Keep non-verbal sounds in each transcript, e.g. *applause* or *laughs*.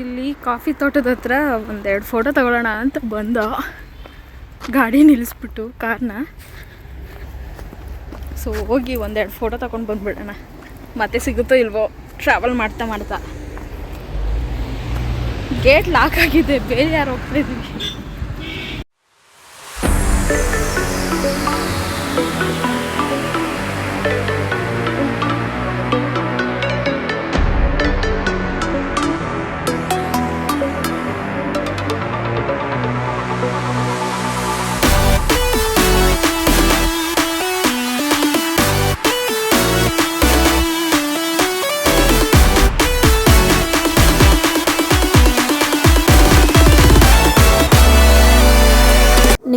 ಇಲ್ಲಿ ಕಾಫಿ ತೋಟದ ಹತ್ರ ಒಂದೆರಡು ಫೋಟೋ ತಗೊಳ್ಳೋಣ ಅಂತ ಬಂದ. ಗಾಡಿ ನಿಲ್ಲಿಸ್ಬಿಟ್ಟು ಕಾರ್ನ. ಸೊ ಹೋಗಿ ಒಂದೆರಡು ಫೋಟೋ ತಗೊಂಡು ಬಂದ್ಬಿಡೋಣ. ಮತ್ತೆ ಸಿಗುತ್ತೋ ಇಲ್ವೋ ಟ್ರಾವೆಲ್ ಮಾಡ್ತಾ ಮಾಡ್ತಾ. ಗೇಟ್ ಲಾಕ್ ಆಗಿದೆ, ಬೇರೆ ಯಾರು ಹೋಗ್ತಾ ಇದ್ದೀವಿ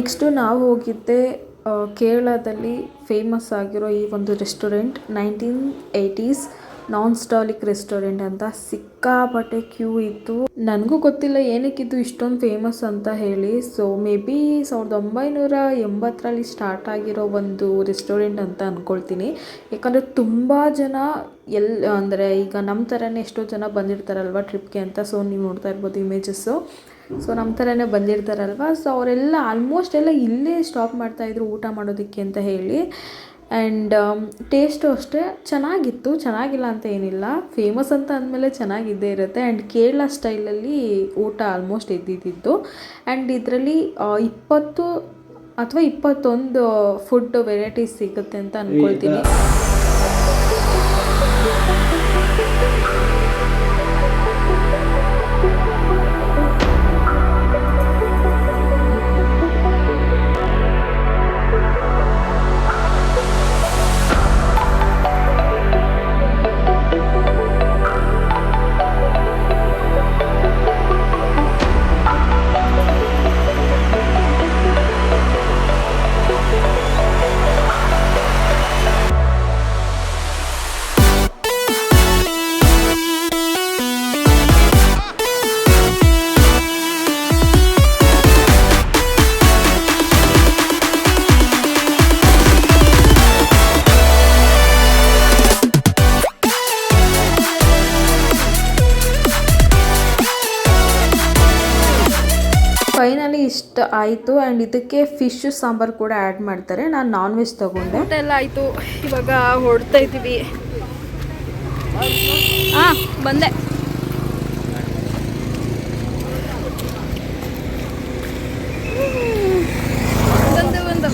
ನೆಕ್ಸ್ಟು ನಾವು ಹೋಗಿದ್ದೆ ಕೇರಳದಲ್ಲಿ ಫೇಮಸ್ ಆಗಿರೋ ಈ ಒಂದು restaurant nineteen eighties nostalgic restaurant ಅಂತ. ಸಿಕ್ಕಾಪಟ್ಟೆ ಕ್ಯೂ ಇತ್ತು. ನನಗೂ ಗೊತ್ತಿಲ್ಲ ಏನಕ್ಕಿದ್ದು ಇಷ್ಟೊಂದು ಫೇಮಸ್ ಅಂತ ಹೇಳಿ. ಸೊ ಮೇ ಬಿ ಸಾವಿರದ ಒಂಬೈನೂರ ಎಂಬತ್ತರಲ್ಲಿ ಸ್ಟಾರ್ಟ್ ಆಗಿರೋ ಒಂದು ರೆಸ್ಟೋರೆಂಟ್ ಅಂತ ಅಂದ್ಕೊಳ್ತೀನಿ ಯಾಕಂದರೆ ತುಂಬ ಜನ ಎಲ್, ಅಂದರೆ ಈಗ ನಮ್ಮ ಥರನೇ ಎಷ್ಟೋ ಜನ ಬಂದಿರ್ತಾರಲ್ವ ಟ್ರಿಪ್ಗೆ ಅಂತ. ಸೊ ನೀವು ನೋಡ್ತಾ ಇರ್ಬೋದು ಇಮೇಜಸ್ಸು ಸೊ ನಮ್ಮ ಥರನೇ ಬಂದಿರ್ತಾರಲ್ವ? ಸೊ ಅವರೆಲ್ಲ ಆಲ್ಮೋಸ್ಟ್ ಎಲ್ಲ ಇಲ್ಲೇ ಸ್ಟಾಪ್ ಮಾಡ್ತಾಯಿದ್ರು ಊಟ ಮಾಡೋದಕ್ಕೆ ಅಂತ ಹೇಳಿ. ಆ್ಯಂಡ್ ಟೇಸ್ಟು ಅಷ್ಟೇ ಚೆನ್ನಾಗಿತ್ತು. ಚೆನ್ನಾಗಿಲ್ಲ ಅಂತ ಏನಿಲ್ಲ. ಫೇಮಸ್ ಅಂತ ಅಂದಮೇಲೆ ಚೆನ್ನಾಗಿದ್ದೇ ಇರುತ್ತೆ. ಆ್ಯಂಡ್ ಕೇರಳ ಸ್ಟೈಲಲ್ಲಿ ಊಟ ಆಲ್ಮೋಸ್ಟ್ ಇದ್ದಿದ್ದಿತ್ತು ಆ್ಯಂಡ್ ಇದರಲ್ಲಿ ಇಪ್ಪತ್ತು ಅಥವಾ ಇಪ್ಪತ್ತೊಂದು ಫುಡ್ ವೆರೈಟೀಸ್ ಸಿಗುತ್ತೆ ಅಂತ ಅಂದ್ಕೊಳ್ತೀನಿ ಇಷ್ಟ ಆಯಿತು ಆ್ಯಂಡ್ ಇದಕ್ಕೆ ಫಿಶ್ ಸಾಂಬಾರು ಕೂಡ ಆ್ಯಡ್ ಮಾಡ್ತಾರೆ. ನಾನು ನಾನ್ ವೆಜ್ ತೊಗೊಂಡೆ ಎಲ್ಲ ಆಯಿತು. ಇವಾಗ ಹೊಡ್ತಾ ಇದ್ದೀವಿ. ಹಾಂ ಬಂದೆ. ಬಂದೆ ಬಂದು.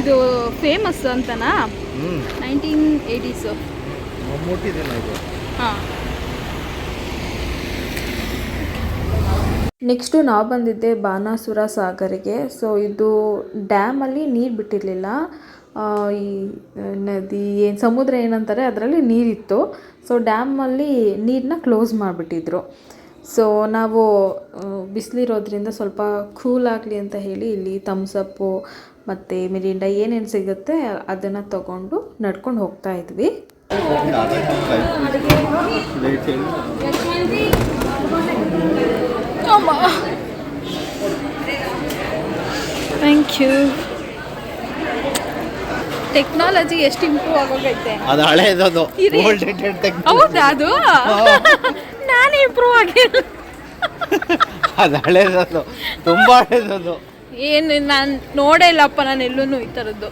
ಇದು ಫೇಮಸ್ ಅಂತನಾ? ನೈನ್ಟೀನ್ ಏಯ್ಟೀಸು ಇದು? ಹಾಂ. ನೆಕ್ಸ್ಟು ನಾವು ಬಂದಿದ್ದೆ ಬಾನಾಸುರ ಸಾಗರಿಗೆ. ಸೊ ಇದು ಡ್ಯಾಮಲ್ಲಿ ನೀರು ಬಿಟ್ಟಿರಲಿಲ್ಲ. ಈ ನದಿ ಏನು, ಸಮುದ್ರ ಏನಂತಾರೆ ಅದರಲ್ಲಿ ನೀರಿತ್ತು. ಸೊ ಡ್ಯಾಮಲ್ಲಿ ನೀರನ್ನ ಕ್ಲೋಸ್ ಮಾಡಿಬಿಟ್ಟಿದ್ರು. ಸೊ ನಾವು ಬಿಸಿಲಿರೋದ್ರಿಂದ ಸ್ವಲ್ಪ ಕೂಲ್ ಆಗಲಿ ಅಂತ ಹೇಳಿ ಇಲ್ಲಿ ತಮ್ಸಪ್ಪು ಮತ್ತು ಮಿರಿಂಡ ಏನೇನು ಸಿಗುತ್ತೆ ಅದನ್ನು ತಗೊಂಡು ನಡ್ಕೊಂಡು ಹೋಗ್ತಾ ಇದ್ವಿ. ಥ್ಯಾಂಕ್ ಯು ಟೆಕ್ನಾಲಜಿ ಎಷ್ಟು ಇಂಪ್ರೂವ್ ಆಗೋಗೈತೆ. ಅದು ಹಳೇದದು. ಓಲ್ಡ್ ಹೌದಾ ಅದು? ನಾನೇ ಇಂಪ್ರೂವ್ ಆಗಿಲ್ಲ. ಅದು ಹಳೇದದು. ತುಂಬ ಹಳೇದದು. ಏನು ನಾನು ನೋಡೇ ಇಲ್ಲಪ್ಪ ನಾನು ಎಲ್ಲೂ ಈ ಥರದ್ದು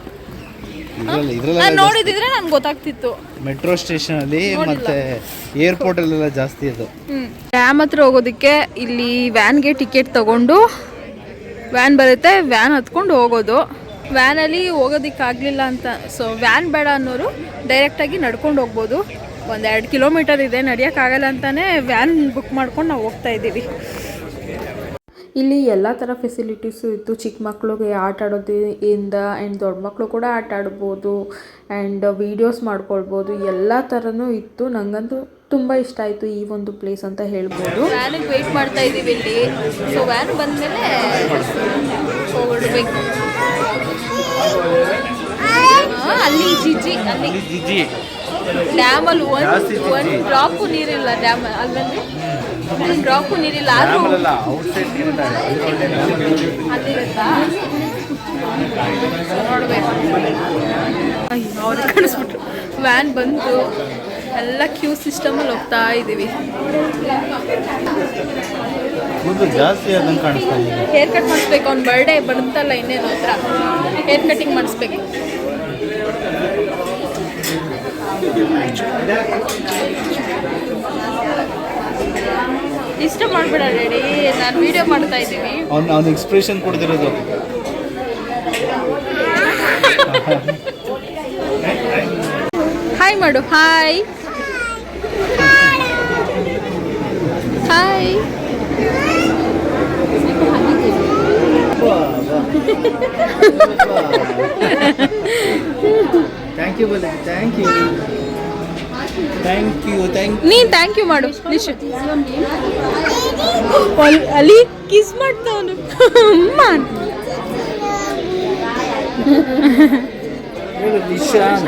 ಇದ್ರಲ್ಲಿ ನಾನು ಇದ್ರಲ್ಲ ನೋಡಿದಿದ್ರೆ ನನ್ಗೆ ಗೊತ್ತಾಗ್ತಿತ್ತು. ಮೆಟ್ರೋ ಸ್ಟೇಷನ್ ಅಲ್ಲಿ ಮತ್ತೆ ಏರ್ಪೋರ್ಟ್ ಅಲ್ಲೆಲ್ಲ ಜಾಸ್ತಿ ಅದು. ಡ್ಯಾಮ್ ಹತ್ರ ಹೋಗೋದಕ್ಕೆ ಇಲ್ಲಿ ವ್ಯಾನ್ಗೆ ಟಿಕೆಟ್ ತಗೊಂಡು ವ್ಯಾನ್ ಬರುತ್ತೆ ವ್ಯಾನ್ ಹತ್ಕೊಂಡು ಹೋಗೋದು. ವ್ಯಾನಲ್ಲಿ ಹೋಗೋದಕ್ಕಾಗಲಿಲ್ಲ ಅಂತ. ಸೊ ವ್ಯಾನ್ ಬೇಡ ಅನ್ನೋರು ಡೈರೆಕ್ಟಾಗಿ ನಡ್ಕೊಂಡು ಹೋಗ್ಬೋದು. ಒಂದೆರಡು ಕಿಲೋಮೀಟರ್ ಇದೆ ನಡಿಯೋಕ್ಕಾಗಲ್ಲ ಅಂತಾನೆ ವ್ಯಾನ್ ಬುಕ್ ಮಾಡ್ಕೊಂಡು ನಾವು ಹೋಗ್ತಾ ಇದ್ದೀವಿ. ಇಲ್ಲಿ ಎಲ್ಲ ಥರ ಫೆಸಿಲಿಟೀಸು ಇತ್ತು. ಚಿಕ್ಕ ಮಕ್ಳಿಗೆ ಆಟ ಆಡೋದ್ರಿಂದ ಆ್ಯಂಡ್ ದೊಡ್ಡ ಮಕ್ಕಳು ಕೂಡ ಆಟ ಆಡ್ಬೋದು ಆ್ಯಂಡ್ ವೀಡಿಯೋಸ್ ಮಾಡ್ಕೊಳ್ಬೋದು. ಎಲ್ಲ ಥರನೂ ಇತ್ತು. ನನಗಂತೂ ತುಂಬ ಇಷ್ಟ ಆಯಿತು ಈ ಒಂದು ಪ್ಲೇಸ್ ಅಂತ ಹೇಳ್ಬೋದು. ವ್ಯಾನಿಗೆ ವೆಯ್ಟ್ ಮಾಡ್ತಾ ಇದ್ದೀವಿ ಇಲ್ಲಿ. ಸೊ ವ್ಯಾನ್ ಬಂದಮೇಲೆ ಅಲ್ಲಿ ಜಿಜಿ ಅಲ್ಲಿ ಜಿಜಿ. ಡ್ಯಾಮಲ್ಲಿ ಒಂದು ಒಂದು ಡ್ರಾಪು ನೀರಿಲ್ಲ. ಡ್ಯಾಮ್ ಅಲ್ಲಿ ಡ್ರಾಪು ನೀರಿಲ್ಲ ಅವ್ರಿಗೆ ಕಾಣಿಸ್ಬಿಟ್ರು. ವ್ಯಾನ್ ಬಂತು ಎಲ್ಲ ಕ್ಯೂ ಸಿಸ್ಟಮಲ್ಲಿ ಹೋಗ್ತಾ ಇದ್ದೀವಿ ಜಾಸ್ತಿ ಹೇರ್ ಕಟ್ ಮಾಡಿಸ್ಬೇಕು ಅವ್ನ ಬರ್ಡೇ ಬಂತಲ್ಲ ಇನ್ನೇನು ಹತ್ರ. ಹೇರ್ ಕಟಿಂಗ್ ಮಾಡಿಸ್ಬೇಕು. ಇಷ್ಟ ಮಾಡ್ಬಿಡ ರೆಡಿ ನಾನು ವಿಡಿಯೋ ಮಾಡ್ತಾ ಇದ್ದೀನಿ. ಅವ್ನು ಅವ್ನು ಎಕ್ಸ್ಪ್ರೆಷನ್ ಕೊಡ್ತಿರೋದು ಹಾಯ್ ಮಾಡು hi hi thank you thank you thank you thank ನೀನ್ ಥ್ಯಾಂಕ್ ಯು ಮಾಡು ನಿಶ್. ಅಲ್- ಅಲ್ಲಿ ಕಿಸ್ ಮಾಡ್ತಾವನು *laughs* ಹೇಳು ನಿಶಾನ್.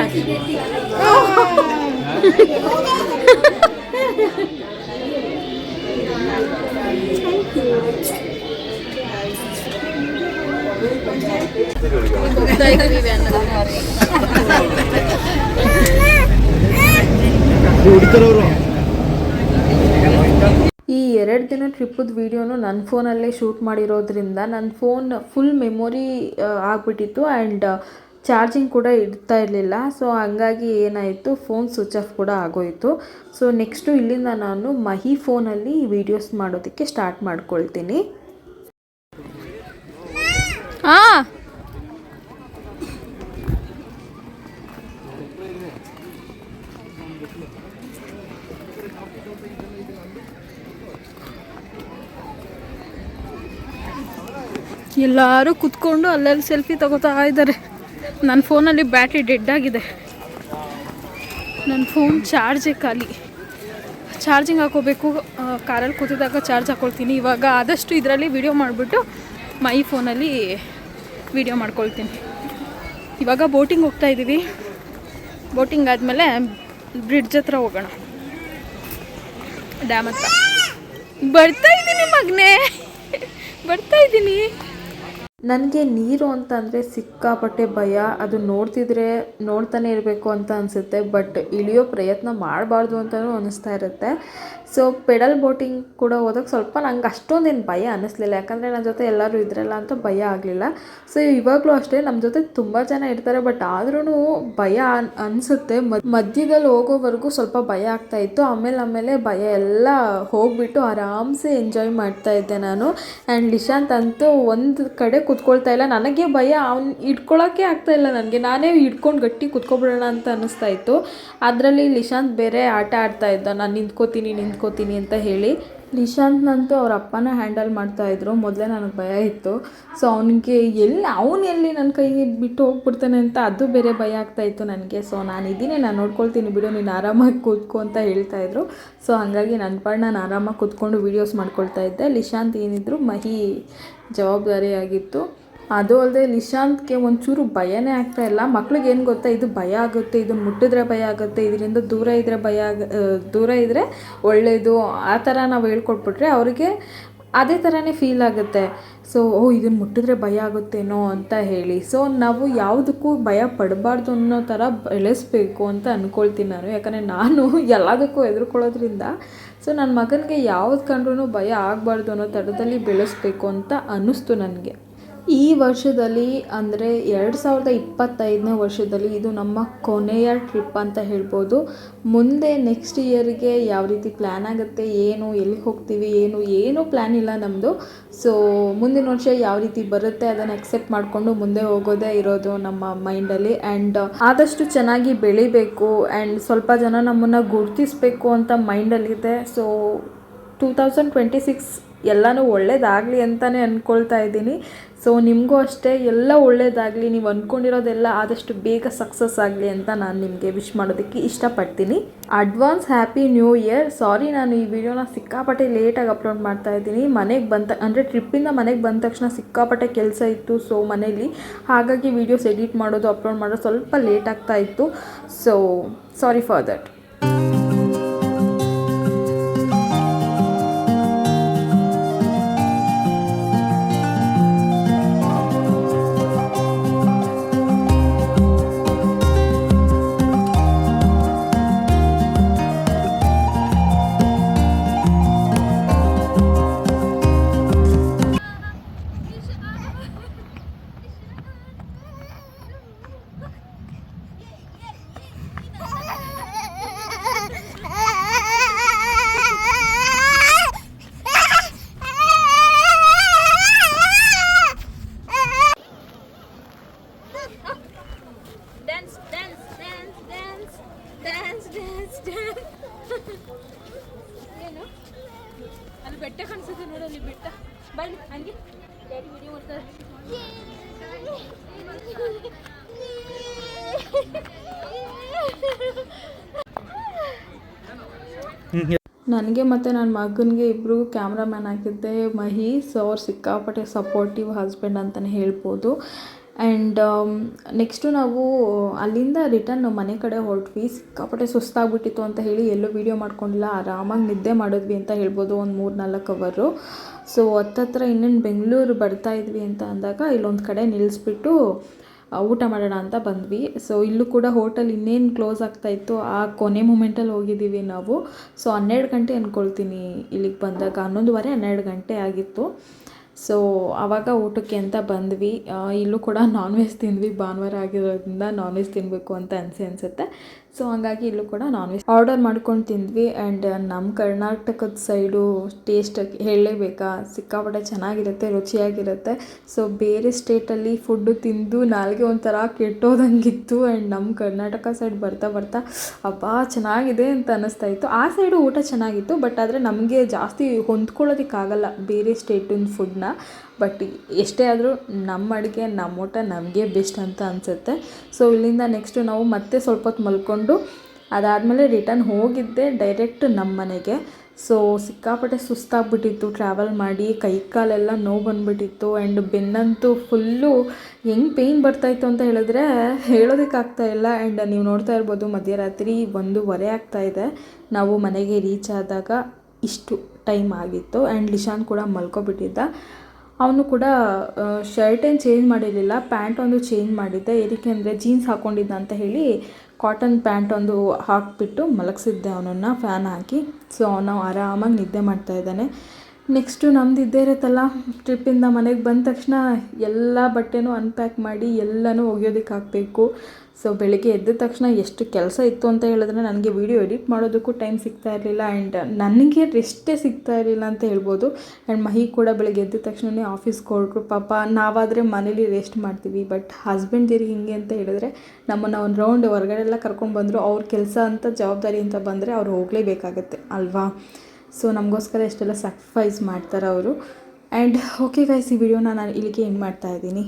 ಹುಡುಕರವರು ಈ ಎರಡು ದಿನ ಟ್ರಿಪ್ಪದ ವೀಡಿಯೋನು ನನ್ನ ಫೋನಲ್ಲೇ ಶೂಟ್ ಮಾಡಿರೋದ್ರಿಂದ ನನ್ನ ಫೋನ್ ಫುಲ್ ಮೆಮೊರಿ ಆಗಿಬಿಟ್ಟಿತ್ತು ಆ್ಯಂಡ್ ಚಾರ್ಜಿಂಗ್ ಕೂಡ ಇಡ್ತಾ ಇರಲಿಲ್ಲ. ಸೊ ಹಂಗಾಗಿ ಏನಾಯಿತು ಫೋನ್ ಸ್ವಿಚ್ ಆಫ್ ಕೂಡ ಆಗೋಯಿತು. ಸೊ ನೆಕ್ಸ್ಟು ಇಲ್ಲಿಂದ ನಾನು ಮಹಿ ಫೋನಲ್ಲಿ ವೀಡಿಯೋಸ್ ಮಾಡೋದಕ್ಕೆ ಸ್ಟಾರ್ಟ್ ಮಾಡ್ಕೊಳ್ತೀನಿ. ಹಾ ಎಲ್ಲರೂ ಕುತ್ಕೊಂಡು ಅಲ್ಲಲ್ಲಿ ಸೆಲ್ಫಿ ತಗೋತಾ ಇದ್ದಾರೆ. ನನ್ನ ಫೋನಲ್ಲಿ ಬ್ಯಾಟ್ರಿ ಡೆಡ್ ಆಗಿದೆ. ನನ್ನ ಫೋನ್ ಚಾರ್ಜೇ ಖಾಲಿ. ಚಾರ್ಜಿಂಗ್ ಹಾಕೋಬೇಕು ಕಾರಲ್ಲಿ ಕೂತಿದಾಗ ಚಾರ್ಜ್ ಹಾಕ್ಕೊಳ್ತೀನಿ ಇವಾಗ ಆದಷ್ಟು ಇದರಲ್ಲಿ ವಿಡಿಯೋ ಮಾಡಿಬಿಟ್ಟು ಮೈ ಫೋನಲ್ಲಿ ವಿಡಿಯೋ ಮಾಡ್ಕೊಳ್ತೀನಿ. ಇವಾಗ ಬೋಟಿಂಗ್ ಹೋಗ್ತಾ ಇದ್ದೀವಿ ಬೋಟಿಂಗ್ ಆದಮೇಲೆ ಬ್ರಿಡ್ಜ್ ಹತ್ರ ಹೋಗೋಣ. ಡ್ಯಾಮ್ ಹತ್ರ. ಬರ್ತಾ ಇದ್ದೀನಿ ಮಗನೇ. ಬರ್ತಾ ಇದ್ದೀನಿ ನನಗೆ ನೀರು ಅಂತ ಅಂದರೆ ಸಿಕ್ಕಾಪಟ್ಟೆ ಭಯ. ಅದು ನೋಡ್ತಿದ್ರೆ ನೋಡ್ತಾನೆ ಇರಬೇಕು ಅಂತ ಅನಿಸುತ್ತೆ. ಬಟ್ ಇಳಿಯೋ ಪ್ರಯತ್ನ ಮಾಡಬಾರ್ದು ಅಂತಲೂ ಅನ್ನಿಸ್ತಾ ಇರುತ್ತೆ. ಸೊ ಪೆಡಲ್ ಬೋಟಿಂಗ್ ಕೂಡ ಹೋದಾಗ ಸ್ವಲ್ಪ ನಂಗೆ ಅಷ್ಟೊಂದೇನು ಭಯ ಅನ್ನಿಸ್ಲಿಲ್ಲ ಯಾಕಂದರೆ ನನ್ನ ಜೊತೆ ಎಲ್ಲರೂ ಇದ್ರಲ್ಲ ಅಂತ ಭಯ ಆಗಲಿಲ್ಲ. ಸೊ ಇವಾಗಲೂ ಅಷ್ಟೇ ನಮ್ಮ ಜೊತೆ ತುಂಬ ಜನ ಇರ್ತಾರೆ. ಬಟ್ ಆದ್ರೂ ಭಯ ಅನ್, ಅನಿಸುತ್ತೆ. ಮಧ್ಯದಲ್ಲಿ ಹೋಗೋವರೆಗೂ ಸ್ವಲ್ಪ ಭಯ ಆಗ್ತಾ ಇತ್ತು. ಆಮೇಲೆ ಆಮೇಲೆ ಭಯ ಎಲ್ಲ ಹೋಗ್ಬಿಟ್ಟು ಆರಾಮ್ಸೆ ಎಂಜಾಯ್ ಮಾಡ್ತಾ ಇದ್ದೆ ನಾನು. ಆ್ಯಂಡ್ ನಿಶಾಂತ್ ಅಂತೂ ಒಂದು ಕಡೆ ಕುತ್ಕೊಳ್ತಾ ಇಲ್ಲ. ನನಗೆ ಭಯ, ಅವ್ನು ಇಟ್ಕೊಳ್ಳೋಕ್ಕೆ ಆಗ್ತಾ ಇಲ್ಲ ನನಗೆ. ನಾನೇ ಹಿಡ್ಕೊಂಡು ಗಟ್ಟಿ ಕುತ್ಕೊಬಿಡೋಣ ಅಂತ ಅನ್ನಿಸ್ತಾ ಇತ್ತು. ಅದರಲ್ಲಿ ನಿಶಾಂತ್ ಬೇರೆ ಆಟ ಆಡ್ತಾ ಇದ್ದ. ನಾನು ನಿಂತ್ಕೋತೀನಿ ನಿಂತ್ಕೋತೀನಿ ಅಂತ ಹೇಳಿ ನಿಶಾಂತ್ನಂತೂ ಅವ್ರ ಅಪ್ಪನ ಹ್ಯಾಂಡಲ್ ಮಾಡ್ತಾ ಇದ್ರು. ಮೊದಲೇ ನನಗೆ ಭಯ ಇತ್ತು. ಸೊ ಅವನಿಗೆ ಎಲ್ಲಿ ಅವನು ಎಲ್ಲಿ ನನ್ನ ಕೈಗೆ ಬಿಟ್ಟು ಹೋಗ್ಬಿಡ್ತಾನೆ ಅಂತ ಅದು ಬೇರೆ ಭಯ ಆಗ್ತಾ ಇತ್ತು ನನಗೆ. ಸೊ ನಾನು ಇದ್ದೀನಿ ನಾನು ನೋಡ್ಕೊಳ್ತೀನಿ ಬಿಡು, ನೀನು ಆರಾಮಾಗಿ ಕೂತ್ಕೊ ಅಂತ ಹೇಳ್ತಾ ಇದ್ರು. ಸೊ ಹಾಗಾಗಿ ನನ್ನ ಪಾಡ್ ನಾನು ಆರಾಮಾಗಿ ಕೂತ್ಕೊಂಡು ವೀಡಿಯೋಸ್ ಮಾಡ್ಕೊಳ್ತಾ ಇದ್ದೆ. ಲಿಶಾಂತ್ ಏನಿದ್ರು ಮಹಿ ಜವಾಬ್ದಾರಿಯಾಗಿತ್ತು. ಅದು ಅಲ್ಲದೆ ನಿಶಾಂತ್ಗೆ ಒಂಚೂರು ಭಯನೇ ಆಗ್ತಾ ಇಲ್ಲ. ಮಕ್ಳಿಗೆ ಏನು ಗೊತ್ತಾ? ಇದು ಭಯ ಆಗುತ್ತೆ ಇದು ಮುಟ್ಟಿದ್ರೆ ಭಯ ಆಗುತ್ತೆ, ಇದರಿಂದ ದೂರ ಇದ್ದರೆ ಭಯ ಆಗ ದೂರ ಇದ್ದರೆ ಒಳ್ಳೆಯದು ಆ ಥರ ನಾವು ಹೇಳ್ಕೊಟ್ಬಿಟ್ರೆ ಅವರಿಗೆ ಅದೇ ಥರನೇ ಫೀಲ್ ಆಗುತ್ತೆ. ಸೊ ಓ ಇದನ್ನು ಮುಟ್ಟಿದ್ರೆ ಭಯ ಆಗುತ್ತೇನೋ ಅಂತ ಹೇಳಿ. ಸೊ ನಾವು ಯಾವುದಕ್ಕೂ ಭಯ ಪಡಬಾರ್ದು ಅನ್ನೋ ಥರ ಬೆಳೆಸ್ಬೇಕು ಅಂತ ಅಂದ್ಕೊಳ್ತೀನಿ ನಾನು. ಯಾಕಂದರೆ ನಾನು *laughs* ಎಲ್ಲದಕ್ಕೂ ಹೆದರ್ಕೊಳ್ಳೋದ್ರಿಂದ ಸೊ ನನ್ನ ಮಗನಿಗೆ ಯಾವ್ದು ಕಂಡ್ರೂ ಭಯ ಆಗಬಾರ್ದು ಅನ್ನೋ ಥರದಲ್ಲಿ ಬೆಳೆಸ್ಬೇಕು ಅಂತ ಅನ್ನಿಸ್ತು ನನಗೆ. ಈ ವರ್ಷದಲ್ಲಿ ಅಂದರೆ ಎರಡು ಸಾವಿರದ ಇಪ್ಪತ್ತೈದನೇ ವರ್ಷದಲ್ಲಿ ಇದು ನಮ್ಮ ಕೊನೆಯ ಟ್ರಿಪ್ ಅಂತ ಹೇಳ್ಬೋದು. ಮುಂದೆ ನೆಕ್ಸ್ಟ್ ಇಯರ್ಗೆ ಯಾವ ರೀತಿ ಪ್ಲ್ಯಾನ್ ಆಗುತ್ತೆ, ಏನು, ಎಲ್ಲಿಗೆ ಹೋಗ್ತೀವಿ, ಏನು, ಏನೂ ಪ್ಲ್ಯಾನ್ ಇಲ್ಲ ನಮ್ಮದು ಸೊ ಮುಂದಿನ ವರ್ಷ ಯಾವ ರೀತಿ ಬರುತ್ತೆ ಅದನ್ನು ಅಕ್ಸೆಪ್ಟ್ ಮಾಡಿಕೊಂಡು ಮುಂದೆ ಹೋಗೋದೇ ಇರೋದು ನಮ್ಮ ಮೈಂಡಲ್ಲಿ ಆ್ಯಂಡ್ ಆದಷ್ಟು ಚೆನ್ನಾಗಿ ಬೆಳಿಬೇಕು ಆ್ಯಂಡ್ ಸ್ವಲ್ಪ ಜನ ನಮ್ಮನ್ನು ಗುರುತಿಸ್ಬೇಕು ಅಂತ ಮೈಂಡಲ್ಲಿದೆ so two thousand twenty six ಎಲ್ಲನೂ ಒಳ್ಳೇದಾಗಲಿ ಅಂತಲೇ ಅಂದ್ಕೊಳ್ತಾ ಇದ್ದೀನಿ. ಸೊ ನಿಮಗೂ ಅಷ್ಟೇ, ಎಲ್ಲ ಒಳ್ಳೇದಾಗಲಿ, ನೀವು ಅಂದ್ಕೊಂಡಿರೋದೆಲ್ಲ ಆದಷ್ಟು ಬೇಗ ಸಕ್ಸಸ್ ಆಗಲಿ ಅಂತ ನಾನು ನಿಮಗೆ ವಿಶ್ ಮಾಡೋದಕ್ಕೆ ಇಷ್ಟಪಡ್ತೀನಿ. Advance happy new year sorry ನಾನು ಈ ವಿಡಿಯೋನ ಸಿಕ್ಕಾಪಟ್ಟೆ ಲೇಟಾಗಿ ಅಪ್ಲೋಡ್ ಮಾಡ್ತಾ ಇದ್ದೀನಿ. ಮನೆಗೆ ಬಂದ ಅಂದರೆ ಟ್ರಿಪ್ಪಿಂದ ಮನೆಗೆ ಬಂದ ತಕ್ಷಣ ಸಿಕ್ಕಾಪಟ್ಟೆ ಕೆಲಸ ಇತ್ತು ಸೊ ಮನೇಲಿ. ಹಾಗಾಗಿ ವೀಡಿಯೋಸ್ ಎಡಿಟ್ ಮಾಡೋದು ಅಪ್ಲೋಡ್ ಮಾಡೋದು ಸ್ವಲ್ಪ ಲೇಟ್ ಆಗ್ತಾ ಇತ್ತು. ಸೊ ಸಾರಿ ಫಾರ್ ದಟ್ ನನಗೆ ಮತ್ತು ನನ್ನ ಮಗನಿಗೆ ಇಬ್ಬರಿಗೂ ಕ್ಯಾಮ್ರಾಮ್ಯಾನ್ ಆಗಿದ್ದೆ ಮಹಿ ಸೊ ಅವ್ರು ಸಿಕ್ಕಾಪಟ್ಟೆ ಸಪೋರ್ಟಿವ್ ಹಸ್ಬೆಂಡ್ ಅಂತಲೇ ಹೇಳ್ಬೋದು. ಆ್ಯಂಡ್ ನೆಕ್ಸ್ಟು ನಾವು ಅಲ್ಲಿಂದ ರಿಟರ್ನ್ ನಾವು ಮನೆ ಕಡೆ ಹೊರಟ್ವಿ. ಸಿಕ್ಕಾಪಟ್ಟೆ ಸುಸ್ತಾಗ್ಬಿಟ್ಟಿತ್ತು ಅಂತ ಹೇಳಿ ಎಲ್ಲೂ ವೀಡಿಯೋ ಮಾಡ್ಕೊಂಡಿಲ್ಲ. ಆರಾಮಾಗಿ ನಿದ್ದೆ ಮಾಡಿದ್ವಿ ಅಂತ ಹೇಳ್ಬೋದು ಒಂದು ಮೂರು ನಾಲ್ಕು ಅವರು ಸೊ ಹತ್ತತ್ರ ಇನ್ನೇನು ಬೆಂಗಳೂರು ಬರ್ತಾ ಇದ್ವಿ ಅಂತ ಅಂದಾಗ ಇಲ್ಲೊಂದು ಕಡೆ ನಿಲ್ಲಿಸ್ಬಿಟ್ಟು ಊಟ ಮಾಡೋಣ ಅಂತ ಬಂದ್ವಿ. ಸೊ ಇಲ್ಲೂ ಕೂಡ ಹೋಟೆಲ್ ಇನ್ನೇನು ಕ್ಲೋಸ್ ಆಗ್ತಾ ಇತ್ತು, ಆ ಕೊನೆ ಮೂಮೆಂಟಲ್ಲಿ ಹೋಗಿದ್ದೀವಿ ನಾವು. ಸೊ ಹನ್ನೆರಡು ಗಂಟೆ ಅಂದ್ಕೊಳ್ತೀನಿ ಇಲ್ಲಿಗೆ ಬಂದಾಗ. ಹನ್ನೊಂದುವರೆ, ಹನ್ನೆರಡು ಗಂಟೆ ಆಗಿತ್ತು. ಸೊ ಆವಾಗ ಊಟಕ್ಕೆ ಅಂತ ಬಂದ್ವಿ. ಇಲ್ಲೂ ಕೂಡ ನಾನ್ ವೆಜ್ ತಿಂದ್ವಿ. ಭಾನುವಾರ ಆಗಿರೋದ್ರಿಂದ ನಾನ್ ವೆಜ್ ತಿನ್ನಬೇಕು ಅಂತ ಅನಿಸಿ ಅನಿಸುತ್ತೆ. ಸೊ ಹಂಗಾಗಿ ಇಲ್ಲೂ ಕೂಡ ನಾನ್ ವೆಜ್ ಆರ್ಡರ್ ಮಾಡ್ಕೊಂಡು ತಿಂದ್ವಿ. ಆ್ಯಂಡ್ ನಮ್ಮ ಕರ್ನಾಟಕದ ಸೈಡು ಟೇಸ್ಟ್ ಹೇಳಲೇಬೇಕಾ? ಸಿಕ್ಕಾಪಟ್ಟೆ ಚೆನ್ನಾಗಿರುತ್ತೆ, ರುಚಿಯಾಗಿರುತ್ತೆ. ಸೊ ಬೇರೆ ಸ್ಟೇಟಲ್ಲಿ ಫುಡ್ಡು ತಿಂದು ನಾಲ್ಗೆ ಒಂಥರ ಕೆಟ್ಟೋದಂಗಿತ್ತು. ಆ್ಯಂಡ್ ನಮ್ಮ ಕರ್ನಾಟಕ ಸೈಡ್ ಬರ್ತಾ ಬರ್ತಾ, ಅಬ್ಬಾ, ಚೆನ್ನಾಗಿದೆ ಅಂತ ಅನ್ನಿಸ್ತಾ ಇತ್ತು. ಆ ಸೈಡು ಊಟ ಚೆನ್ನಾಗಿತ್ತು. ಬಟ್ ಆದರೆ ನಮಗೆ ಜಾಸ್ತಿ ಹೊಂದ್ಕೊಳ್ಳೋದಕ್ಕಾಗಲ್ಲ ಬೇರೆ ಸ್ಟೇಟಿನ ಫುಡ್ನ ಬಟ್ ಎಷ್ಟೇ ಆದರೂ ನಮ್ಮ ಅಡುಗೆ, ನಮ್ಮ ಊಟ ನಮಗೆ ಬೆಸ್ಟ್ ಅಂತ ಅನಿಸುತ್ತೆ. ಸೊ ಇಲ್ಲಿಂದ ನೆಕ್ಸ್ಟು ನಾವು ಮತ್ತೆ ಸ್ವಲ್ಪ ಹೊತ್ತು ಮಲ್ಕೊಂಡು ಅದಾದಮೇಲೆ ರಿಟರ್ನ್ ಹೋಗಿದ್ದೆ ಡೈರೆಕ್ಟ್ ನಮ್ಮ ಮನೆಗೆ. ಸೊ ಸಿಕ್ಕಾಪಟ್ಟೆ ಸುಸ್ತಾಗ್ಬಿಟ್ಟಿತ್ತು. ಟ್ರಾವೆಲ್ ಮಾಡಿ ಕೈ ಕಾಲೆಲ್ಲ ನೋವು ಬಂದುಬಿಟ್ಟಿತ್ತು ಆ್ಯಂಡ್ ಬೆನ್ನಂತೂ ಫುಲ್ಲು ಹೆಂಗೆ ಪೇಯ್ನ್ ಬರ್ತಾಯಿತ್ತು ಅಂತ ಹೇಳಿದ್ರೆ ಹೇಳೋದಕ್ಕಾಗ್ತಾ ಇಲ್ಲ. ಆ್ಯಂಡ್ ನೀವು ನೋಡ್ತಾ ಇರ್ಬೋದು ಮಧ್ಯರಾತ್ರಿ ಒಂದೂವರೆ ಇದೆ. ನಾವು ಮನೆಗೆ ರೀಚ್ ಆದಾಗ ಇಷ್ಟು ಟೈಮ್ ಆಗಿತ್ತು. ಆ್ಯಂಡ್ ಲಿಶಾನ್ ಕೂಡ ಮಲ್ಕೊಬಿಟ್ಟಿದ್ದ. ಅವನು ಕೂಡ ಶರ್ಟ್ ಏನು ಚೇಂಜ್ ಮಾಡಿರಲಿಲ್ಲ ಪ್ಯಾಂಟ್ ಒಂದು ಚೇಂಜ್ ಮಾಡಿದ್ದೆ. ಏನಕ್ಕೆ ಅಂದರೆ ಜೀನ್ಸ್ ಹಾಕ್ಕೊಂಡಿದ್ದ ಅಂತ ಹೇಳಿ ಕಾಟನ್ ಪ್ಯಾಂಟ್ ಒಂದು ಹಾಕಿಬಿಟ್ಟು ಮಲಗಿಸಿದ್ದೆ ಅವನನ್ನು ಫ್ಯಾನ್ ಹಾಕಿ. ಸೊ ಅವನು ಆರಾಮಾಗಿ ನಿದ್ದೆ ಮಾಡ್ತಾ ಇದ್ದಾನೆ. ನೆಕ್ಸ್ಟು ನಮ್ದು ಇದ್ದೇ ಇರುತ್ತಲ್ಲ ಟ್ರಿಪ್ಪಿಂದ ಮನೆಗೆ ಬಂದ ತಕ್ಷಣ ಎಲ್ಲ ಬಟ್ಟೆನೂ ಅನ್ಪ್ಯಾಕ್ ಮಾಡಿ ಎಲ್ಲನೂ ಒಗೆಯೋದಕ್ಕೆ ಹಾಕಬೇಕು ಸೊ ಬೆಳಿಗ್ಗೆ ಎದ್ದ ತಕ್ಷಣ ಎಷ್ಟು ಕೆಲಸ ಇತ್ತು ಅಂತ ಹೇಳಿದ್ರೆ ನನಗೆ ವೀಡಿಯೋ ಎಡಿಟ್ ಮಾಡೋದಕ್ಕೂ ಟೈಮ್ ಸಿಗ್ತಾ ಇರಲಿಲ್ಲ ಆ್ಯಂಡ್ ನನಗೆ ರೆಸ್ಟೇ ಸಿಗ್ತಾ ಇರಲಿಲ್ಲ ಅಂತ ಹೇಳ್ಬೋದು. ಆ್ಯಂಡ್ ಮಹಿ ಕೂಡ ಬೆಳಗ್ಗೆ ಎದ್ದ ತಕ್ಷಣವೇ ಆಫೀಸ್ಗೆ ಹೊರಟ್ರು. ಪಾಪ ನಾವಾದರೆ ಮನೇಲಿ ರೆಸ್ಟ್ ಮಾಡ್ತೀವಿ ಬಟ್ ಹಸ್ಬೆಂಡ್ದಿರಿಗೆ ಹಿಂಗೆ ಅಂತ ಹೇಳಿದ್ರೆ ನಮ್ಮನ್ನು ಒಂದು ರೌಂಡ್ ಹೊರಗಡೆ ಎಲ್ಲ ಕರ್ಕೊಂಡು ಬಂದರು. ಅವ್ರ ಕೆಲಸ ಅಂತ ಜವಾಬ್ದಾರಿ ಅಂತ ಬಂದರೆ ಅವ್ರು ಹೋಗಲೇಬೇಕಾಗತ್ತೆ, ಅಲ್ವಾ? ಸೊ ನಮಗೋಸ್ಕರ ಎಷ್ಟೆಲ್ಲ ಸ್ಯಾಕ್ರಿಫೈಸ್ ಮಾಡ್ತಾರೆ ಅವರು. ಆ್ಯಂಡ್ ಓಕೆ ಗೈಸ್ ಈ ವಿಡಿಯೋನ ನಾನು ಇಲ್ಲಿಗೆ ಎಂಡ್ ಮಾಡ್ತಾ ಇದ್ದೀನಿ.